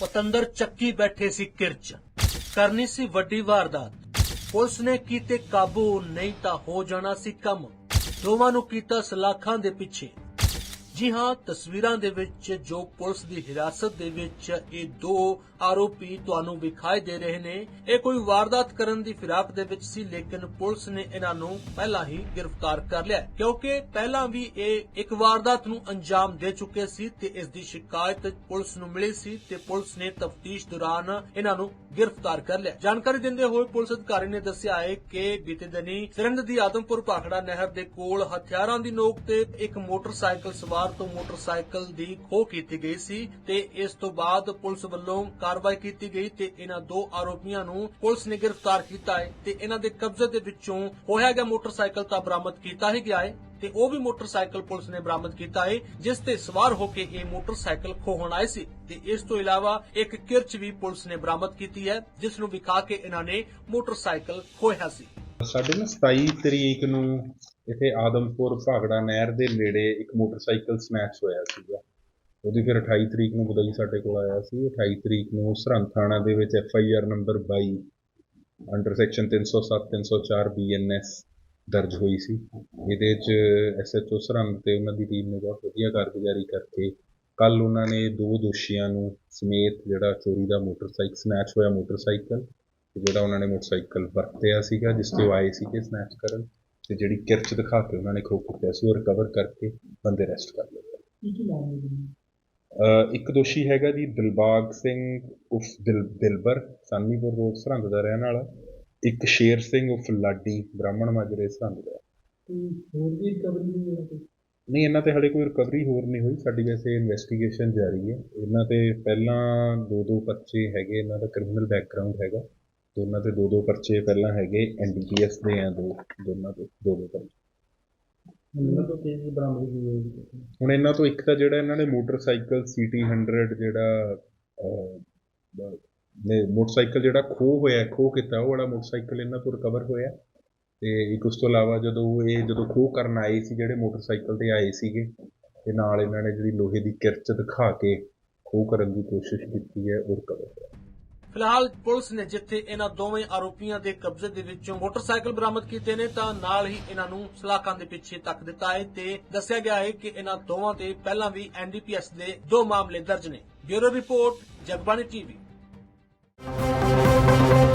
ਪਤੰਦਰ ਚੱਕੀ ਬੈਠੇ ਸੀ ਕਿਰਚ। ਕਰਨੀ ਸੀ ਵੱਡੀ ਵਾਰਦਾਤ। ਪੁਲਿਸ ਨੇ ਕੀਤੇ ਕਾਬੂ, ਨਹੀਂ ਤਾਂ ਹੋ ਜਾਣਾ ਸੀ ਕੰਮ। ਦੋਵਾਂ ਨੂੰ ਕੀਤਾ ਸਲਾਖਾਂ ਦੇ ਪਿੱਛੇ। ਜੀ ਹਾਂ, ਤਸਵੀਰਾਂ ਦੇ ਵਿੱਚ ਜੋ ਪੁਲਿਸ ਦੀ ਹਿਰਾਸਤ ਦੇ ਵਿੱਚ ਇਹ ਦੋ ਆਰੋਪੀ ਤੁਹਾਨੂੰ ਵਿਖਾਈ ਦੇ ਰਹੇ ਨੇ, ਇਹ ਕੋਈ ਵਾਰਦਾਤ ਕਰਨ ਦੀ ਫਿਰਾਕ ਦੇ ਵਿੱਚ ਸੀ, ਲੇਕਿਨ ਪੁਲਿਸ ਨੇ ਇਹਨਾਂ ਨੂੰ ਪਹਿਲਾਂ ਹੀ ਗ੍ਰਿਫਤਾਰ ਕਰ ਲਿਆ, ਕਿਉਂਕਿ ਪਹਿਲਾਂ ਵੀ ਇਹ ਇੱਕ ਵਾਰਦਾਤ ਨੂੰ ਅੰਜਾਮ ਦੇ ਚੁੱਕੇ ਸੀ ਤੇ ਇਸ ਦੀ ਸ਼ਿਕਾਇਤ ਪੁਲਿਸ ਨੂੰ ਮਿਲੀ ਸੀ ਤੇ ਪੁਲਿਸ ਨੇ ਤਫਤੀਸ਼ ਦੌਰਾਨ ਇਹਨਾਂ ਨੂੰ ਗ੍ਰਿਫਤਾਰ ਕਰ ਲਿਆ। ਜਾਣਕਾਰੀ ਦਿੰਦੇ ਹੋਏ ਪੁਲਿਸ ਅਧਿਕਾਰੀ ਨੇ ਦੱਸਿਆ ਹੈ ਕਿ ਬੀਤੇ ਦਿਨੀ ਸਰਹੰਦ ਦੀ ਆਦਮਪੁਰ ਭਾਖੜਾ ਨਹਿਰ ਦੇ ਕੋਲ ਹਥਿਆਰਾਂ ਦੀ ਨੋਕ ਤੇ ਇੱਕ ਮੋਟਰਸਾਈਕਲ ਸਵਾਰ ਤੋਂ ਮੋਟਰਸਾਈਕਲ ਦੀ ਖੋਹ ਕੀਤੀ ਗਈ ਸੀ ਤੇ ਇਸ ਤੋਂ ਬਾਅਦ ਪੁਲਿਸ ਵੱਲੋਂ ਕਾਰਵਾਈ ਕੀਤੀ ਗਈ ਤੇ ਇਹਨਾਂ ਦੋ ਆਰੋਪੀਆਂ ਨੂੰ ਪੁਲਿਸ ਨੇ ਗ੍ਰਿਫਤਾਰ ਕੀਤਾ ਹੈ ਤੇ ਇਹਨਾਂ ਦੇ ਕਬਜ਼ੇ ਦੇ ਵਿੱਚੋਂ ਹੋਇਆ ਗਿਆ ਮੋਟਰਸਾਈਕਲ ਤਾਂ ਬਰਾਮਦ ਕੀਤਾ ਹੀ ਗਿਆ ਹੈ। ਤੇ ਉਹ ਵੀ ਮੋਟਰਸਾਈਕਲ ਪੁਲਿਸ ਨੇ ਬਰਾਮਦ ਕੀਤਾ ਹੈ ਜਿਸ ਤੇ ਸਵਾਰ ਹੋ ਕੇ ਇਹ ਮੋਟਰਸਾਈਕਲ ਖੋਹਣ ਆਏ ਸੀ। ਤੇ ਇਸ ਤੋਂ ਇਲਾਵਾ ਇੱਕ ਕਿਰਚ ਵੀ ਪੁਲਿਸ ਨੇ ਬਰਾਮਦ ਕੀਤੀ ਹੈ, ਜਿਸ ਨੂੰ ਵਿਖਾ ਕੇ ਇਹਨਾਂ ਨੇ ਮੋਟਰਸਾਈਕਲ ਖੋਹਿਆ ਸੀ। ਸਾਡੇ ਨਾ 27 ਤਰੀਕ ਨੂੰ ਇੱਥੇ ਆਦਮਪੁਰ ਭਾਗੜਾ ਨਹਿਰ ਦੇ ਨੇੜੇ ਇੱਕ ਮੋਟਰਸਾਈਕਲ ਸਨੈਚ ਹੋਇਆ ਸੀਗਾ। ਉਹਦੀ ਫਿਰ 28 ਤਰੀਕ ਨੂੰ ਬਦਲੀ ਸਾਡੇ ਕੋਲ ਆਇਆ ਸੀ। 28 ਤਰੀਕ ਨੂੰ ਸਰਹੰਦ ਥਾਣਾ ਦੇ ਵਿੱਚ F I R number 22 under section 307 304 BNS ਦਰਜ ਹੋਈ ਸੀ। ਇਹਦੇ 'ਚ ਐਸਐਚਓ ਸਰਹੰਦ ਤੇ ਉਹਨਾਂ ਦੀ ਟੀਮ ਨੇ ਬਹੁਤ ਵਧੀਆ ਕਾਰਗੁਜ਼ਾਰੀ ਕਰਕੇ ਕੱਲ ਉਹਨਾਂ ਨੇ ਦੋ ਦੋਸ਼ੀਆਂ ਨੂੰ ਸਮੇਤ ਜਿਹੜਾ ਚੋਰੀ ਦਾ ਮੋਟਰਸਾਈਕਲ ਸਨੈਚ ਹੋਇਆ ਮੋਟਰਸਾਈਕਲ ਤੇ ਜਿਹੜਾ ਉਹਨਾਂ ਨੇ ਮੋਟਰਸਾਈਕਲ ਵਰਤਿਆ ਸੀਗਾ ਜਿਸ ਤੇ ਉਹ ਆਏ ਸੀਗੇ ਸਨੈਚ ਕਰਨ ਤੇ ਜਿਹੜੀ ਕਿਰਚ ਦਿਖਾ ਕੇ ਉਹਨਾਂ ਨੇ ਖੋਹ ਕੁੱਟਿਆ ਸੀ ਉਹ ਰਿਕਵਰ ਕਰਕੇ ਬੰਦੇ ਅਰੈਸਟ ਕਰ ਲਏ। ਇੱਕ ਦੋਸ਼ੀ ਹੈਗਾ ਜੀ ਦਿਲਬਾਗ ਸਿੰਘ ਉਫ ਦਿਲ ਦਿਲਬਰ ਸਾਨੀਪੁਰ ਰੋਡ ਸਰਹੰਦ ਦਾ ਰਹਿਣ ਵਾਲਾ। ਇੱਕ ਸ਼ੇਰ ਸਿੰਘ ਉਫ ਲਾਡੀ ਬ੍ਰਾਹਮਣ ਮਾਜਰੇ ਸਰਹੰਦ ਦਾ। ਹੋਰ ਵੀ ਰਿਕਵਰੀ ਨਹੀਂ ਹੋਇਆ ਕੋਈ ਨਹੀਂ ਇਹਨਾਂ ਤੇ ਹਲੇ ਕੋਈ ਰਿਕਵਰੀ ਹੋਰ ਨਹੀਂ ਹੋਈ। ਸਾਡੀ ਵੈਸੇ ਇਨਵੈਸਟੀਗੇਸ਼ਨ ਜਾਰੀ ਹੈ। ਇਹਨਾਂ ਤੇ ਪਹਿਲਾਂ ਦੋ ਦੋ ਪਰਚੇ ਹੈਗੇ ਇਹਨਾਂ ਦਾ ਕ੍ਰਿਮੀਨਲ ਬੈਕਗ੍ਰਾਉਂਡ ਹੈਗਾ। ਦੋਨਾਂ ਤੇ ਦੋ ਦੋ ਪਰਚੇ ਪਹਿਲਾਂ ਹੈਗੇ ਐਨਡੀਪੀਐਸ ਦੇ ਆ ਦੋ ਦੋਨਾਂ ਦੇ ਦੋ ਦੋ ਪਰਚੇ ਉਹਨਾਂ ਤੋਂ ਕੇਸ ਬਰਾਮਦ ਹੋਈ ਹੋਈ ਹੁਣ ਇਹਨਾਂ ਤੋਂ ਇੱਕ ਤਾਂ ਜਿਹੜਾ ਇਹਨਾਂ ਨੇ ਮੋਟਰਸਾਈਕਲ ਸੀਟੀ 100 ਜਿਹੜਾ ਅਹ, ਬ- ਨੇ ਮੋਟਰਸਾਈਕਲ ਜਿਹੜਾ ਖੋਹ ਹੋਇਆ, ਖੋਹ ਕੀਤਾ, ਉਹ ਵਾਲਾ ਮੋਟਰਸਾਈਕਲ ਇਹਨਾਂ ਤੋਂ ਰਿਕਵਰ ਹੋਇਆ। ਤੇ ਇੱਕ ਉਸ ਤੋਂ ਇਲਾਵਾ ਜਦੋਂ ਇਹ ਜਦੋਂ ਖੋਹ ਕਰਨ ਆਏ ਸੀ, ਜਿਹੜੇ ਮੋਟਰਸਾਈਕਲ ਤੇ ਆਏ ਸੀਗੇ, ਤੇ ਨਾਲ ਇਹਨਾਂ ਨੇ ਜਿਹੜੀ ਲੋਹੇ ਦੀ ਕਿਰਚ ਦਿਖਾ ਕੇ ਖੋਹ ਕਰਨ ਦੀ ਕੋਸ਼ਿਸ਼ ਕੀਤੀ ਹੈ, ਉਹ ਰਿਕਵਰ ਹੋਇਆ। ਫਿਲਹਾਲ ਪੁਲਿਸ ਨੇ ਜਿੱਥੇ ਇਹਨਾਂ ਦੋਵੇਂ ਆਰੋਪੀਆਂ ਦੇ ਕਬਜ਼ੇ ਦੇ ਵਿੱਚੋਂ ਮੋਟਰਸਾਈਕਲ ਬਰਾਮਦ ਕੀਤੇ ਨੇ, ਤਾਂ ਨਾਲ ਹੀ ਇਹਨਾਂ ਨੂੰ ਸਲਾਖਾਂ ਦੇ ਪਿੱਛੇ ਤੱਕ ਦਿੱਤਾ ਹੈ ਤੇ ਦੱਸਿਆ ਗਿਆ ਹੈ ਕਿ ਇਹਨਾਂ ਦੋਵਾਂ ਤੇ ਪਹਿਲਾਂ ਵੀ ਐਨਡੀਪੀਐਸ ਦੇ ਦੋ ਮਾਮਲੇ ਦਰਜ ਨੇ। Bureau report, Jagbani TV. Thank you.